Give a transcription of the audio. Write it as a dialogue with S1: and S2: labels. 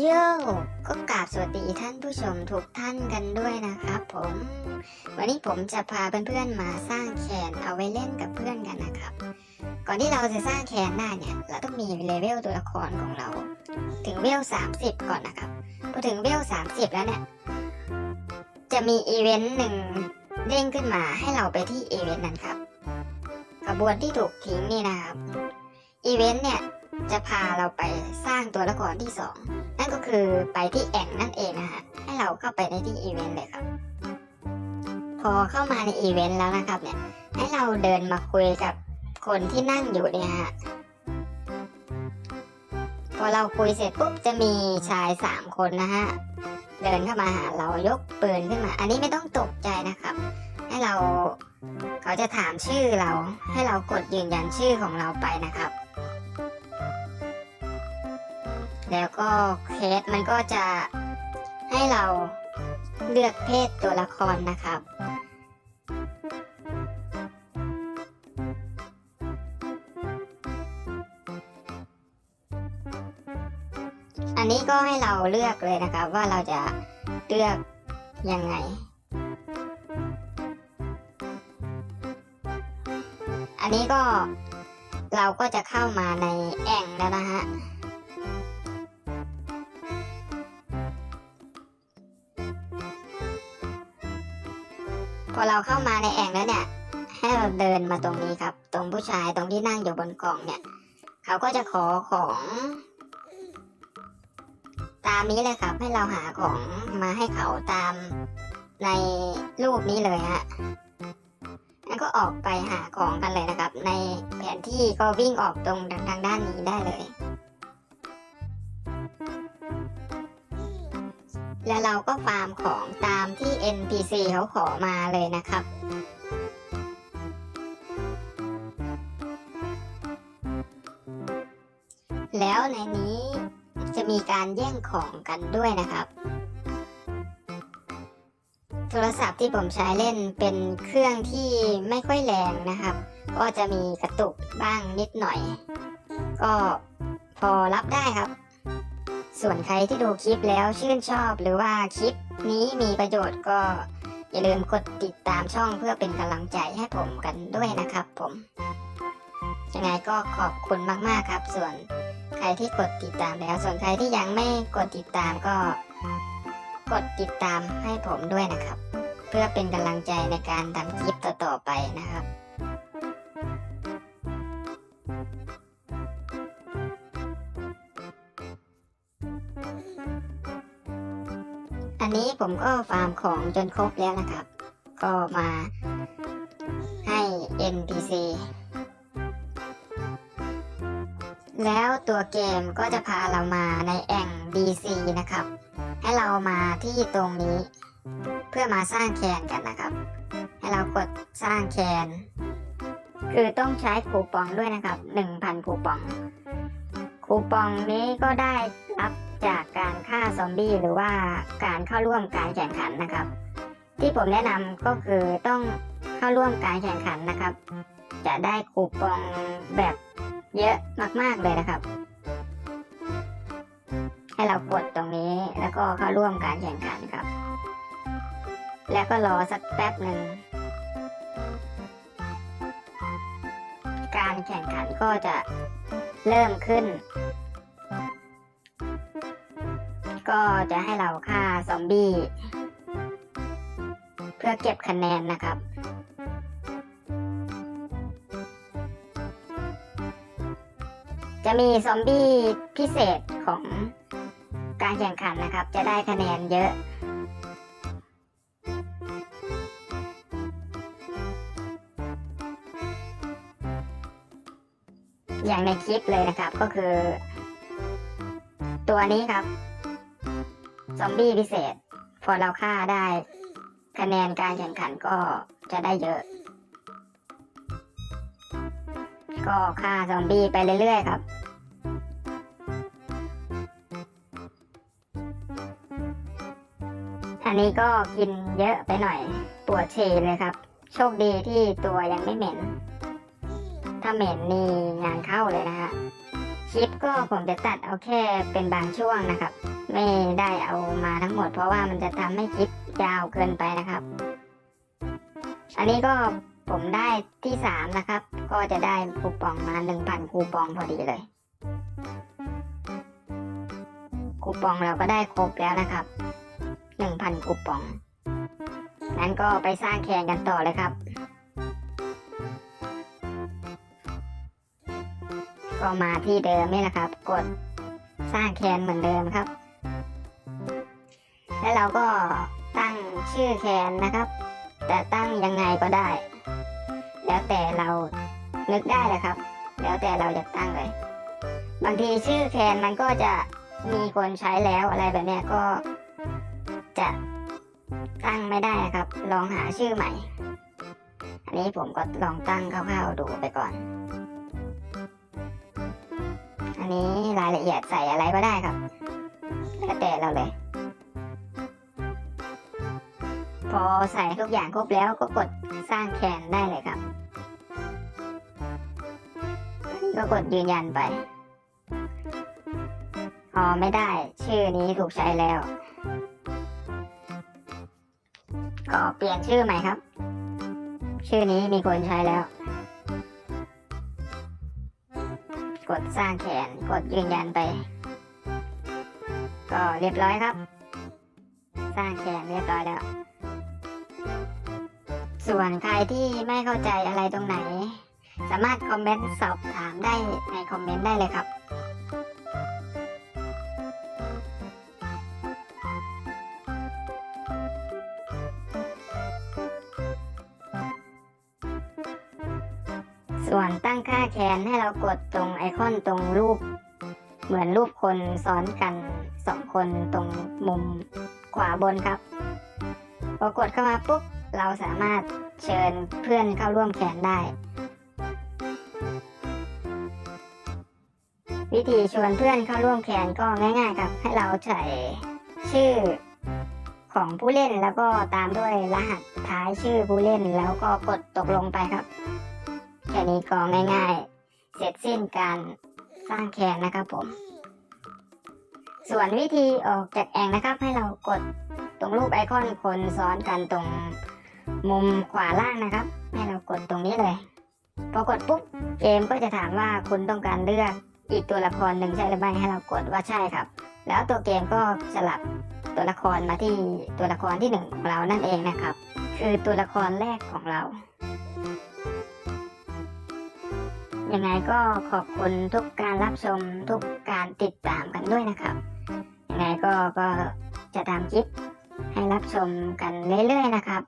S1: โย่ก็กราบสวัสดีท่านผู้ชมทุกท่านกันด้วยนะครับผม วันนี้ผมจะพาเพื่อนๆมาสร้างแคนเอาไว้เล่นกับเพื่อนกันนะครับ ก่อนที่เราจะสร้างแคนได้เนี่ยเราต้องมีเลเวลตัวละครของเรา ถึงเวล 30 ก่อนนะครับพอถึงเวล 30 แล้วเนี่ย จะมีอีเวนต์หนึ่งเด้งขึ้นมาให้เราไปที่อีเวนต์นั้นครับ กระบวนที่ถูกทิ้งนี่นะครับอีเวนต์เนี่ย จะพาเราไปสร้างตัวละครที่สองนั่นก็คือไปที่แอ่งนั่นเองนะฮะให้เราเข้าไปในที่อีเวนต์เลยครับ พอเข้ามาในอีเวนต์แล้วนะครับเนี่ยให้เราเดินมาคุยกับคนที่นั่งอยู่เนี่ยฮะพอเราคุยเสร็จปุ๊บจะมีชายสามคนนะฮะเดินเข้ามาหาเรายกปืนขึ้นมา อันนี้ไม่ต้องตกใจนะครับ ให้เราเขาจะถามชื่อเรา ให้เรากดยืนยันชื่อของเราไปนะครับ แล้วก็เคสมันก็จะให้เราเลือกเพศตัวละครนะครับ อันนี้ก็ให้เราเลือกเลยนะครับว่าเราจะเลือกยังไง อันนี้ก็เราก็จะเข้ามาในแอ่งแล้วนะฮะ พอเราเข้ามาในแอ่งแล้วเนี่ย ให้เราเดินมาตรงนี้ครับ ตรงผู้ชายตรงที่นั่งอยู่บนกล่องเนี่ย เขาก็จะขอของ ตามนี้เลยครับ ให้เราหาของมาให้เขาตามในรูปนี้เลยฮะแล้วก็ออกไปหาของกันเลยนะครับ ในแผนที่ก็วิ่งออกตรงทางด้านนี้ได้เลย แล้วเราก็ฟาร์มของตามที่ NPC เขาขอมาเลยนะครับ แล้วในนี้จะมีการแย่งของกันด้วยนะครับ โทรศัพท์ที่ผมใช้เล่นเป็นเครื่องที่ไม่ค่อยแรงนะครับ ก็จะมีกระตุกบ้างนิดหน่อย ก็พอรับได้ครับ ส่วนใครที่ดูคลิปแล้วชื่นชอบหรือว่าคลิปนี้มีประโยชน์ก็อย่าลืมกดติดตามช่องเพื่อเป็นกำลังใจให้ผมกันด้วยนะครับผม ยังไงก็ขอบคุณมากๆครับ ส่วนใครที่กดติดตามแล้ว ส่วนใครที่ยังไม่กดติดตามก็ กดติดตามให้ผมด้วยนะครับ เพื่อเป็นกำลังใจในการทำคลิปต่อๆไปนะครับ อันนี้ผมก็ฟาร์มของจนครบแล้วนะครับ ก็มาให้ NPC แล้วตัวเกมก็จะพาเรามาในแอ่ง DC นะครับ ให้เรามาที่ตรงนี้ เพื่อมาสร้างแคนกันนะครับ ให้เรากดสร้างแคนคือต้องใช้คูปองด้วยนะครับ 1,000คูปอง คูปองนี้ก็ได้ จากการฆ่าซอมบี้หรือว่าการเข้าร่วมการแข่งขันนะครับ ที่ผมแนะนำก็คือต้องเข้าร่วมการแข่งขันนะครับ จะได้คูปองแบบเยอะมาก ๆเลยนะครับ ให้เรากดตรงนี้แล้วก็เข้าร่วมการแข่งขันครับ แล้วก็รอสักแป๊บหนึ่งการแข่งขันก็จะเริ่มขึ้น ก็จะให้เราฆ่าซอมบี้ เพื่อเก็บคะแนนนะครับจะมีซอมบี้พิเศษของการแข่งขันนะครับ จะได้คะแนนเยอะ อย่างในคลิปเลยนะครับก็คือ ตัวนี้ครับ ซอมบี้พิเศษ พอเราฆ่าได้ คะแนนการแข่งขันก็จะได้เยอะ ก็ฆ่าซอมบี้ไปเรื่อยๆครับอันนี้ก็กินเยอะไปหน่อยปวดฉี่เลยครับ โชคดีที่ตัวยังไม่เหม็น ถ้าเหม็นนี่งานเข้าเลยนะฮะคลิปก็ผมจะตัดเอาแค่เป็นบางช่วงนะครับ ไม่ได้เอามาทั้งหมด เพราะว่ามันจะทำให้คลิปยาวเกินไปนะครับ อันนี้ก็ผมได้ที่สามนะครับ ก็จะได้คูปองมาหนึ่งพันคูปองพอดีเลย คูปองเราก็ได้ครบแล้วนะครับหนึ่งพันคูปอง นั้นก็ไปสร้างแคนกันต่อเลยครับ ก็มาที่เดิมนี่แหละครับ กดสร้างแคนเหมือนเดิมครับ แล้วเราก็ตั้งชื่อแคนนะครับ แต่ตั้งยังไงก็ได้ แล้วแต่เรานึกได้เลยครับ แล้วแต่เราจะตั้งเลย บางทีชื่อแคนมันก็จะมีคนใช้แล้วอะไรแบบนี้ก็จะตั้งไม่ได้ครับ ลองหาชื่อใหม่ อันนี้ผมก็ลองตั้งคร่าวๆดูไปก่อน อันนี้รายละเอียดใส่อะไรก็ได้ครับ แล้วแต่เราเลย พอใส่ทุกอย่างครบแล้วก็กดสร้างแคนได้เลยครับนี่ก็กดยืนยันไปอ๋อไม่ได้ชื่อนี้ถูกใช้แล้ว ก็เปลี่ยนชื่อใหม่ครับ ชื่อนี้มีคนใช้แล้ว กดสร้างแขนกดยืนยันไป ก็เรียบร้อยครับ สร้างแขนเรียบร้อยแล้ว ส่วนใครที่ไม่เข้าใจอะไรตรงไหน สามารถคอมเมนต์สอบถามได้ในคอมเมนต์ได้เลยครับส่วนตั้งค่าแคนให้เรากดตรงไอคอนตรงรูป เหมือนรูปคนซ้อนกันสองคนตรงมุมขวาบนครับ พอกดเข้ามาปุ๊บ เราสามารถเชิญเพื่อนเข้าร่วมแคนได้ วิธีชวนเพื่อนเข้าร่วมแคนก็ง่ายๆครับ ให้เราใส่ชื่อของผู้เล่นแล้วก็ตามด้วยรหัสท้ายชื่อผู้เล่นแล้วก็กดตกลงไปครับ แค่นี้ก็ง่ายๆ เสร็จสิ้นการสร้างแคนนะครับผม ส่วนวิธีออกจากแองนะครับ ให้เรากดตรงรูปไอคอนคนซ้อนกันตรง มุมขวาล่างนะครับให้เรากดตรงนี้เลย พอกดปุ๊บเกมก็จะถามว่าคุณต้องการเลือกอีกตัวละครหนึ่งใช่หรือไม่ให้เรากดว่าใช่ครับ แล้วตัวเกมก็สลับตัวละครมาที่ตัวละครที่หนึ่งของเรานั่นเองนะครับ คือตัวละครแรกของเรายังไงก็ขอบคุณทุกการรับชมทุกการติดตามกันด้วยนะครับยังไงก็ก็จะทำคลิปให้รับชมกันเรื่อยๆนะครับ